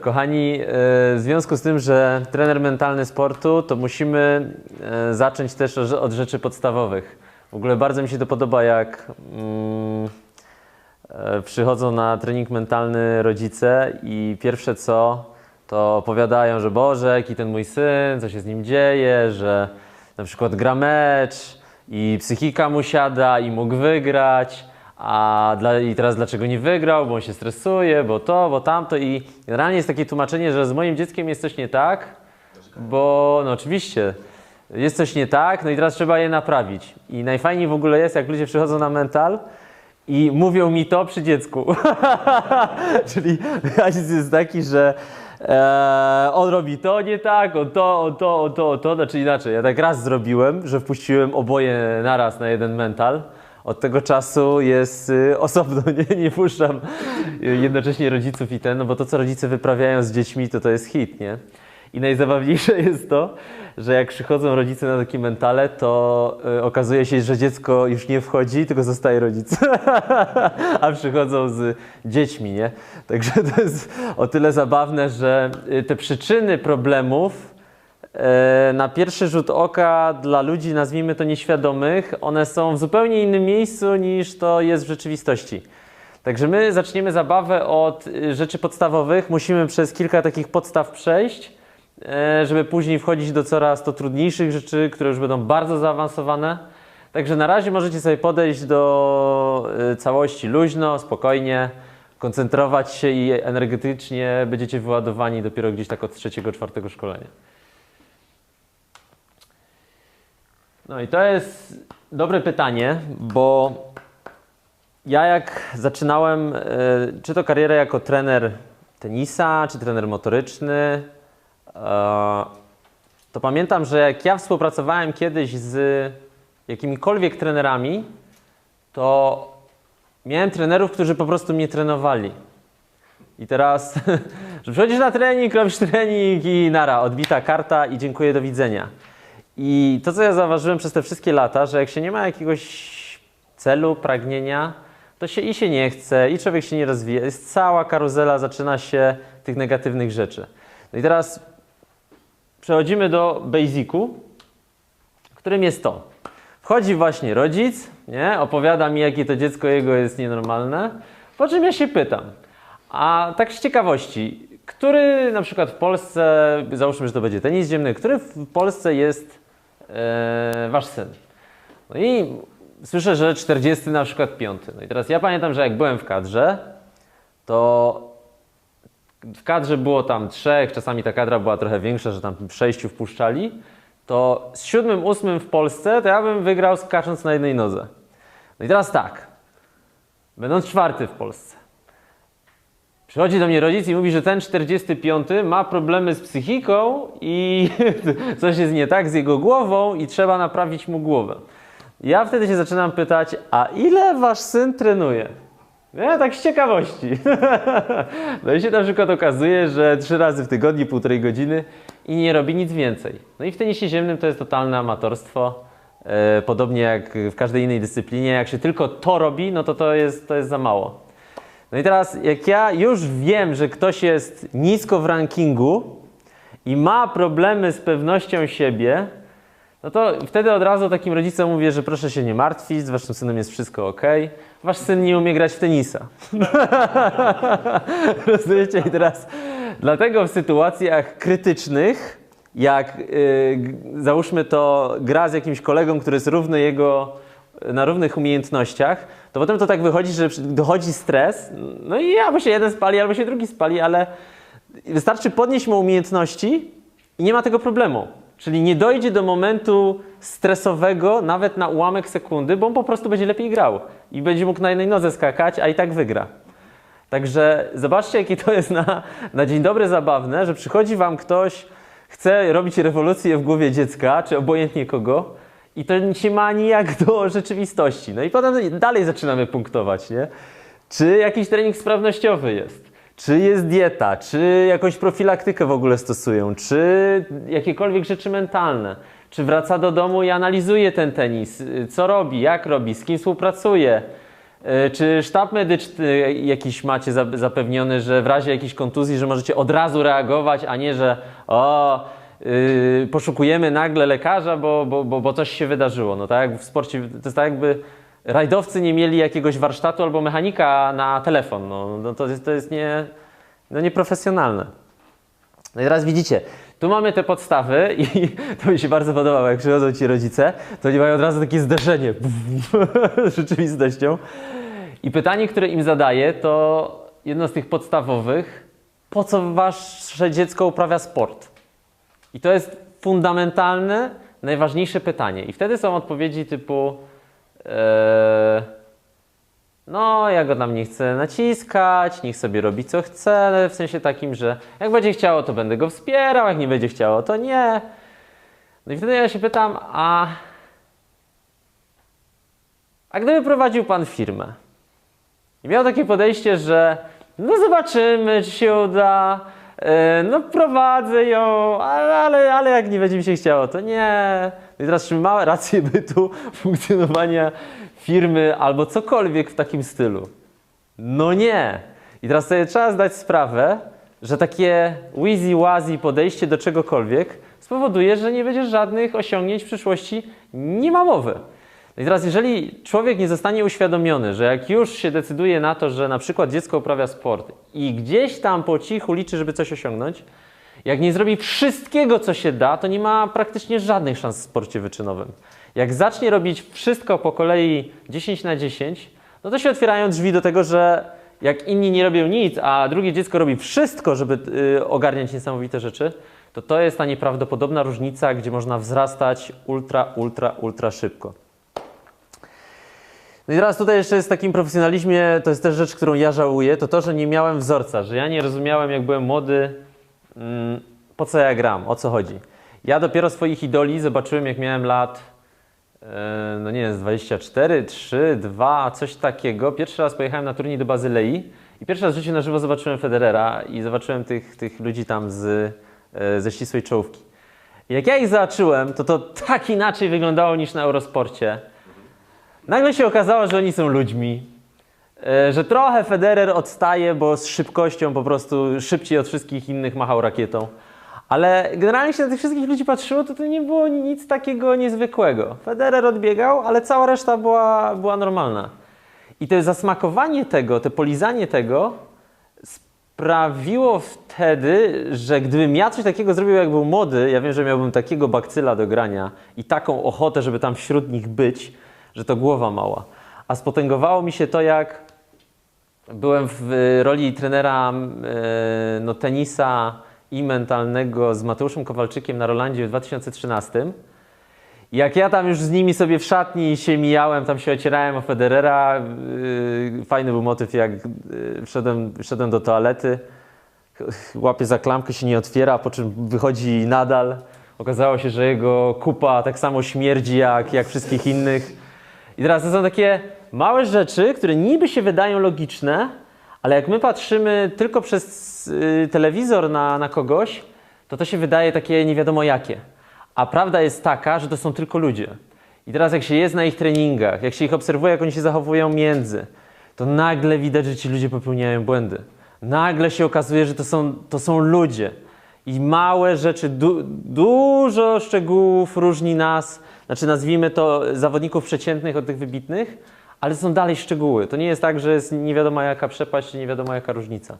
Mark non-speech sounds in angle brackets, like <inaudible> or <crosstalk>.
Kochani, e, w związku z tym, że trener mentalny sportu, to musimy e, zacząć też od rzeczy podstawowych. W ogóle bardzo mi się to podoba, jak mm, e, przychodzą na trening mentalny rodzice i pierwsze co, to opowiadają, że Boże, jaki ten mój syn, co się z nim dzieje, że na przykład gra mecz i psychika mu siada i mógł wygrać, a dla, i teraz dlaczego nie wygrał, bo on się stresuje, bo to, bo tamto i generalnie jest takie tłumaczenie, że z moim dzieckiem jest coś nie tak, bo no oczywiście jest coś nie tak, no i teraz trzeba je naprawić. I najfajniej w ogóle jest, jak ludzie przychodzą na mental i mówią mi to przy dziecku. <laughs> Czyli mechanizm jest taki, że e, on robi to nie tak, on to, on to, on to, on to, znaczy inaczej. Ja tak raz zrobiłem, że wpuściłem oboje naraz na jeden mental. Od tego czasu jest y, osobno, <laughs> nie, nie puszczam y, jednocześnie rodziców i ten, no bo to, co rodzice wyprawiają z dziećmi, to to jest hit, nie? I najzabawniejsze <laughs> jest to, że jak przychodzą rodzice na takie mentale, to y, okazuje się, że dziecko już nie wchodzi, tylko zostaje rodzic. <laughs> A przychodzą z dziećmi, nie? Także to jest o tyle zabawne, że te przyczyny problemów na pierwszy rzut oka dla ludzi, nazwijmy to nieświadomych, one są w zupełnie innym miejscu niż to jest w rzeczywistości. Także my zaczniemy zabawę od y, rzeczy podstawowych. Musimy przez kilka takich podstaw przejść, e, żeby później wchodzić do coraz to trudniejszych rzeczy, które już będą bardzo zaawansowane. Także na razie możecie sobie podejść do y, całości luźno, spokojnie, koncentrować się i energetycznie będziecie wyładowani dopiero gdzieś tak od trzeciego, czwartego szkolenia. No i to jest dobre pytanie, bo ja jak zaczynałem, e, czy to karierę jako trener tenisa, czy trener motoryczny, e, to pamiętam, że jak ja współpracowałem kiedyś z jakimikolwiek trenerami, to miałem trenerów, którzy po prostu mnie trenowali. I teraz, <laughs> że przychodzisz na trening, robisz trening i nara, odbita karta i dziękuję, do widzenia. I to, co ja zauważyłem przez te wszystkie lata, że jak się nie ma jakiegoś celu, pragnienia, to się i się nie chce, i człowiek się nie rozwija. Jest cała karuzela, zaczyna się tych negatywnych rzeczy. No i teraz przechodzimy do basicu, którym jest to. Wchodzi właśnie rodzic, nie? opowiada mi, jakie to dziecko jego jest nienormalne, po czym ja się pytam, a tak z ciekawości, który na przykład w Polsce, załóżmy, że to będzie tenis ziemny, który w Polsce jest e, wasz syn? No i słyszę, że 40 na przykład 5. No i teraz ja pamiętam, że jak byłem w kadrze, to w kadrze było tam trzech, czasami ta kadra była trochę większa, że tam sześciu wpuszczali, to z siódmym, ósmym w Polsce, to ja bym wygrał skacząc na jednej nodze. No i teraz tak, będąc czwarty w Polsce, przychodzi do mnie rodzic i mówi, że ten 45 ma problemy z psychiką i <laughs> coś jest nie tak z jego głową i trzeba naprawić mu głowę. Ja wtedy się zaczynam pytać, a ile wasz syn trenuje? Ja tak z ciekawości. <laughs> No i się na przykład okazuje, że trzy razy w tygodniu, półtorej godziny i nie robi nic więcej. No i w tenisie ziemnym to jest totalne amatorstwo. E, Podobnie jak w każdej innej dyscyplinie, jak się tylko to robi, no to to jest, to jest za mało. No i teraz, jak ja już wiem, że ktoś jest nisko w rankingu i ma problemy z pewnością siebie, no to wtedy od razu takim rodzicom mówię, że proszę się nie martwić, z waszym synem jest wszystko ok. Wasz syn nie umie grać w tenisa. <laughs> Rozumiecie? I teraz dlatego w sytuacjach krytycznych, jak yy, załóżmy to gra z jakimś kolegą, który jest równy jego na równych umiejętnościach, to potem to tak wychodzi, że dochodzi stres, no i albo się jeden spali, albo się drugi spali, ale wystarczy podnieść mu umiejętności i nie ma tego problemu. Czyli nie dojdzie do momentu stresowego nawet na ułamek sekundy, bo on po prostu będzie lepiej grał i będzie mógł na jednej nodze skakać, a i tak wygra. Także zobaczcie, jakie to jest na, na dzień dobry zabawne, że przychodzi wam ktoś, chce robić rewolucję w głowie dziecka, czy obojętnie kogo, i to nie ma nijak do rzeczywistości. No i potem dalej zaczynamy punktować, nie? Czy jakiś trening sprawnościowy jest? Czy jest dieta? Czy jakąś profilaktykę w ogóle stosują? Czy jakiekolwiek rzeczy mentalne? Czy wraca do domu i analizuje ten tenis? Co robi? Jak robi? Z kim współpracuje? E, Czy sztab medyczny jakiś macie za- zapewniony, że w razie jakiejś kontuzji, że możecie od razu reagować, a nie, że o, yy, poszukujemy nagle lekarza, bo, bo, bo, bo coś się wydarzyło. No tak jak w sporcie, to jest tak jakby rajdowcy nie mieli jakiegoś warsztatu albo mechanika na telefon. No, no to, jest, to jest nie, no nieprofesjonalne. No i teraz widzicie, tu mamy te podstawy i <laughs> to mi się bardzo podobało, jak przychodzą ci rodzice, to oni mają od razu takie zderzenie <laughs> z rzeczywistością. I pytanie, które im zadaję, to jedno z tych podstawowych, po co wasze dziecko uprawia sport? I to jest fundamentalne, najważniejsze pytanie. I wtedy są odpowiedzi typu e, no, ja go tam nie chcę naciskać, niech sobie robi co chce, w sensie takim, że jak będzie chciało, to będę go wspierał, jak nie będzie chciało, to nie. No i wtedy ja się pytam, a, a gdyby prowadził Pan firmę i miał takie podejście, że no zobaczymy, czy się uda, no prowadzę ją, ale, ale, jak nie będzie mi się chciało, to nie. No i teraz czy małe racje bytu <laughs> funkcjonowania firmy albo cokolwiek w takim stylu? No nie. I teraz sobie trzeba zdać sprawę, że takie wheezy wazy podejście do czegokolwiek spowoduje, że nie będzie żadnych osiągnięć w przyszłości, nie ma mowy. I teraz, jeżeli człowiek nie zostanie uświadomiony, że jak już się decyduje na to, że na przykład dziecko uprawia sport i gdzieś tam po cichu liczy, żeby coś osiągnąć, jak nie zrobi wszystkiego, co się da, to nie ma praktycznie żadnych szans w sporcie wyczynowym. Jak zacznie robić wszystko po kolei 10 na 10, no to się otwierają drzwi do tego, że jak inni nie robią nic, a drugie dziecko robi wszystko, żeby y, ogarniać niesamowite rzeczy, to to jest ta nieprawdopodobna różnica, gdzie można wzrastać ultra, ultra, ultra szybko. No i teraz tutaj jeszcze jest takim profesjonalizmie, to jest też rzecz, którą ja żałuję, to to, że nie miałem wzorca, że ja nie rozumiałem, jak byłem młody, mm, po co ja gram, o co chodzi. Ja dopiero swoich idoli zobaczyłem, jak miałem lat, e, no nie wiem, z 24, 3, 2, coś takiego. Pierwszy raz pojechałem na turniej do Bazylei i pierwszy raz w życiu na żywo zobaczyłem Federera i zobaczyłem tych, tych ludzi tam z, e, ze ścisłej czołówki. I jak ja ich zobaczyłem, to to tak inaczej wyglądało niż na Eurosporcie. Nagle się okazało, że oni są ludźmi, e, że trochę Federer odstaje, bo z szybkością po prostu szybciej od wszystkich innych machał rakietą. Ale generalnie się na tych wszystkich ludzi patrzyło, to to nie było nic takiego niezwykłego. Federer odbiegał, ale cała reszta była, była normalna. I to zasmakowanie tego, to polizanie tego sprawiło wtedy, że gdybym ja coś takiego zrobił, jak był młody, ja wiem, że miałbym takiego bakcyla do grania i taką ochotę, żeby tam wśród nich być, że to głowa mała. A spotęgowało mi się to, jak byłem w y, roli trenera y, no, tenisa i mentalnego z Mateuszem Kowalczykiem na Rolandzie w 2013. Jak ja tam już z nimi sobie w szatni się mijałem, tam się ocierałem o Federera, yy, fajny był motyw, jak wszedłem, wszedłem do toalety, łapię za klamkę, się nie otwiera, po czym wychodzi nadal. Okazało się, że jego kupa tak samo śmierdzi jak, jak wszystkich innych. I teraz to są takie małe rzeczy, które niby się wydają logiczne, ale jak my patrzymy tylko przez y, telewizor na, na kogoś, to to się wydaje takie nie wiadomo jakie. A prawda jest taka, że to są tylko ludzie. I teraz jak się jest na ich treningach, jak się ich obserwuje, jak oni się zachowują między, to nagle widać, że ci ludzie popełniają błędy. Nagle się okazuje, że to są, to są ludzie. I małe rzeczy, du, dużo szczegółów różni nas, znaczy nazwijmy to zawodników przeciętnych od tych wybitnych, ale są dalej szczegóły. To nie jest tak, że jest nie wiadomo jaka przepaść, nie wiadomo jaka różnica.